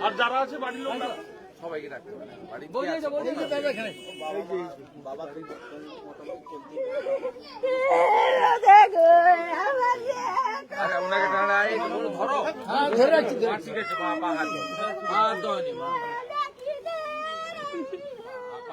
আর যারা আছে বাড়ির লোক সবাইকে রাখতে হবে আরে আপনাকে টানা এই ধরো। ধরো ধরে। রাখছি ঠিক আছে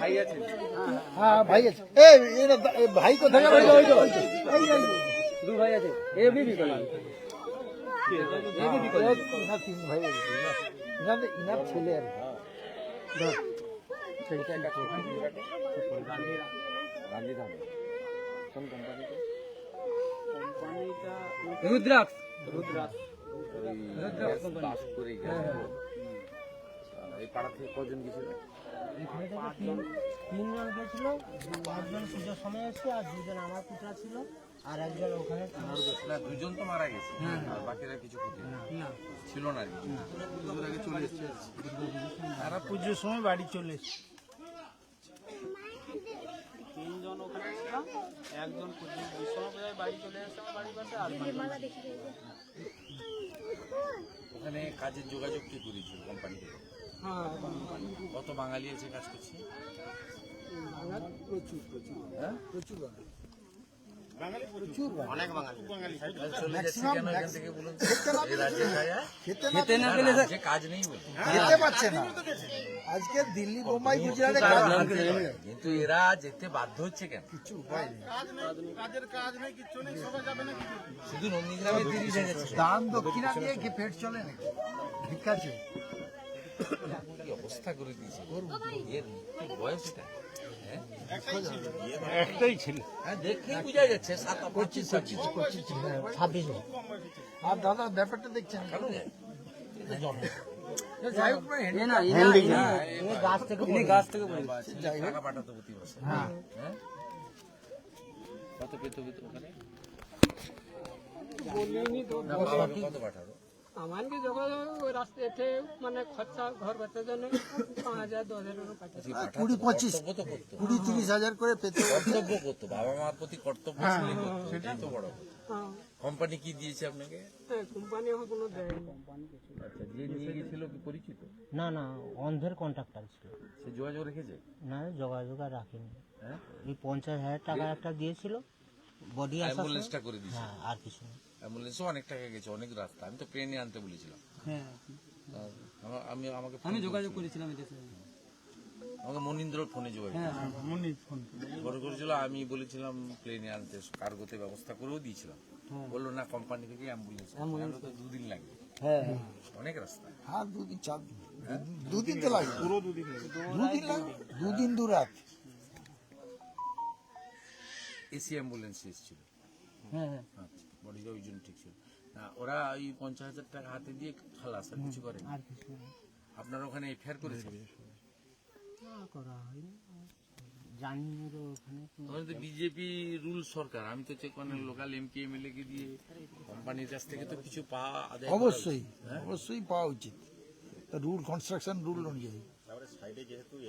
ভাই আছে হ্যাঁ ভাই ভাই কোথায় আছে এ বিবি কোন কোম্পানিতে? রুদ্রাক্ষ। দাস করে এই পাড়া থেকে কজন গেছিল তিনজন গেছিল পাঁচজন পুজোর সময় এসছে আর দুজন আমার পুত্রা ছিল আর একজন ওখানে না দুজন তো মারা গেছে। আর বাকিরা কিছু ক্ষতি ছিল না আর কি পুজোর চলে এসছে। তারা পুজোর সময় বাড়ি চলে এসছে। তিনজন ওখানে ছিলাম একজন বিশ্বনাথ রায় বাড়ি চলে এসেছে আমার বাড়ির পাশে আর ওখানে কাজের যোগাযোগ কি করেছিল কোম্পানি থেকে? কত বাঙালি আছে কাজ করছে? প্রচুর প্রচুর। হ্যাঁ? প্রচুর এখান থেকে বলুন তো? এই রাজ্যে কাজ হয়? খেতে না না, কাজ নেই যেতে পারছে না। আজকে দিল্লি বোম্বাই গুজরাটে কিন্তু এরা যেতে বাধ্য হচ্ছে কেন? কিছু উপায় নেই। শুধু নন্দীগ্রামে তিরিশ হাজার দান দক্ষিণা দিয়ে কি পেট চলে নাকি? ভিক্ষা আছে অবস্থা করে দিয়েছে? বয়স এটা? একটাই ছিল। হ্যাঁ, দেখেই বোঝা যাচ্ছে পঁচিশ পঁচিশ পঁচিশ ছাব্বিশ আর দাদা ব্যাপারটা দেখছেন? গাছ থেকে গাছ থেকে পাঠাতো প্রতি বছর। হ্যাঁ। হ্যাঁ? কত পেত পেত ওখানে? কত পাঠাতো আমাকে যখন ওই রাস্তাতে মানে খরচা ঘর বাচ্চার জন্য পাঁচ হাজার দশ হাজার কি পাঠাতো? কুড়ি পঁচিশ কুড়ি তিরিশ হাজার করে পেতে কর্তব্য করতো বাবা মার প্রতি কর্তব্য ছিল করতো। সেটাই তো বড় হ্যাঁ। কোম্পানি কি দিয়েছে আপনাকে? হ্যাঁ, কোম্পানি আমার কোনো দেয়নি। আচ্ছা যে নিয়ে গেছিল কি পরিচিত? না না অন্ধের কন্ট্রাক্টার ছিল। সে যোগাযোগ রেখেছে? না যোগাযোগ আর রাখিনি। হ্যাঁ? এই পঞ্চাশ হাজার টাকা একটা দিয়েছিল। বডি অ্যাম্বুলেন্সটা করে দিয়েছে। হ্যাঁ আর কিছু অনেক টাকা গেছে অনেক রাস্তা। আমি তো প্লেনে আনতে বলেছিলাম। হ্যাঁ। আমি আমাকে আমি যোগাযোগ করেছিলাম এদের আমাকে মনীন্দ্র ফোনে যোগাযোগ হ্যাঁ ফোন ফোন করেছিল আমি বলেছিলাম প্লেনে আনতে কার্গোতে ব্যবস্থা করেও দিয়েছিলাম। বলল না কোম্পানি থেকে অ্যাম্বুলেন্স তো দুদিন লাগবে। হ্যাঁ। অনেক রাস্তা। হ্যাঁ দুদিন চার দুদিন তো লাগবে। পুরো দুদিন দুদিন লাগবে? দুদিন দু রাত। এসি অ্যাম্বুলেন্স এসেছিল। হ্যাঁ হ্যাঁ। আচ্ছা বডিটা ওই জন্য ঠিক ছিল। না ওরা ওই পঞ্চাশ হাজার টাকা হাতে দিয়ে খালাস আর কিছু আপনার ওখানে এফআইআর করা হয়নি। জানি ওখানে। বিজেপি রুল সরকার। আমি তো চেক মানে লোকাল এমপি এমএলএ কে দিয়ে কোম্পানির কাছ থেকে তো কিছু পাওয়া আদায় অবশ্যই উচিত, হ্যাঁ? অবশ্যই পাওয়া উচিত। রুল কনস্ট্রাকশন রুল অনুযায়ী।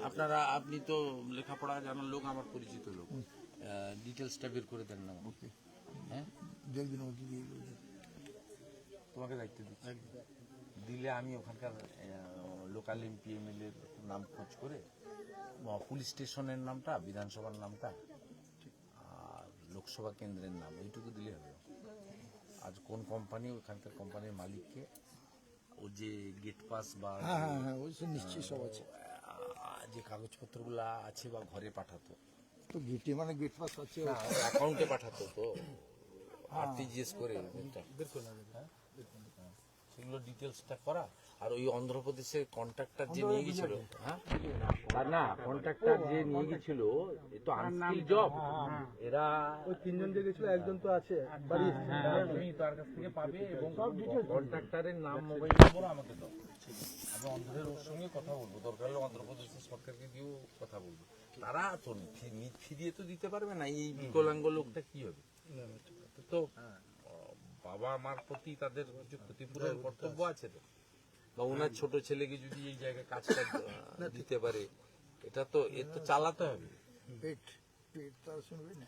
আপনারা আপনি তো লেখাপড়া জানার লোক আমার পরিচিত লোক। ডিটেলসটা বের করে দেন না। আমাকে হ্যাঁ? মধ্যে দিয়ে তোমাকে দায়িত্ব দিচ্ছি। দিলে আমি ওখানকার লোকাল এমপি এমএলএ নাম খোঁজ করে পুলিশ স্টেশনের নামটা বিধানসভার নামটা আর লোকসভা কেন্দ্রের নাম এইটুকু দিলে হবে। আজ কোন কোম্পানি ওখানকার কোম্পানির মালিককে ও যে গেট পাস বা হ্যাঁ হ্যাঁ হ্যাঁ ওই নিশ্চয়ই সব আছে। যে কাগজপত্রগুলো আছে বা ঘরে পাঠাতো তো গেটে মানে গেট পাস আছে অ্যাকাউন্টে পাঠাতো তো। আরটিজিএস করে এটা। হ্যাঁ? হ্যাঁ। সেগুলো ডিটেলসটা করা। আর ওই অন্ধ্রপ্রদেশের কন্ট্রাক্টর যে নিয়ে গেছিল হ্যাঁ? না কন্ট্রাক্টর যে নিয়ে গেছিল এ তো আনস্কিল জব এরা ওই তিনজন যে গেছিল একজন তো আছে হ্যাঁ, তুমি তার কাছ থেকে পাবে এবং কন্ট্রাক্টরের নাম মোবাইল নম্বর আমাকে দাও। আমি অন্ধ্রের ওর সঙ্গে কথা বলব। দরকার হলে অন্ধ্রপ্রদেশের সরকারকে দিয়েও কথা বলব। তারা তো ফিরিয়ে তো দিতে পারবে না। এই বিকলাঙ্গ লোকটা কি হবে? তো বাবা মার প্রতি তাদের কিছু ক্ষতিপূরণ কর্তব্য আছে তো? বা ওনার ছোট ছেলেকে যদি এই জায়গায় কাজটা দিতে পারে এটা তো এর তো চালাতে হবে। পেট পেট তার শুনবে না।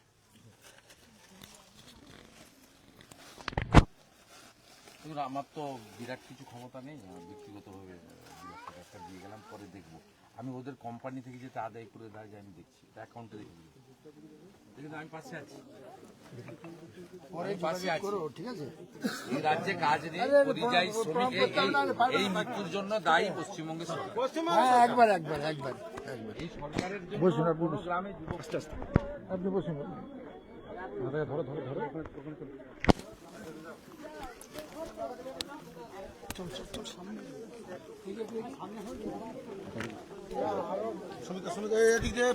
আমার তো বিরাট কিছু ক্ষমতা নেই আমার ব্যক্তিগতভাবে দু একটা দিয়ে গেলাম পরে দেখব। আমি ওদের কোম্পানি থেকে যেটা আদায় করে যায় আমি দেখছি। অ্যাকাউন্টে রেখে দিই দেখুন আমি পাশে আছি। এই রাজ্যে কাজ নেই পরিযায়ী শ্রমিক এই- মৃত্যুর জন্য দায়ী পশ্চিমবঙ্গের সরকার। হ্যাঁ একবার একবার একবার একবার। এই সরকারের বসুন আপনি বসুন। ধরে ধরে ধরে ধরে। শ্রমিক শ্রমিক এদিক দিয়ে।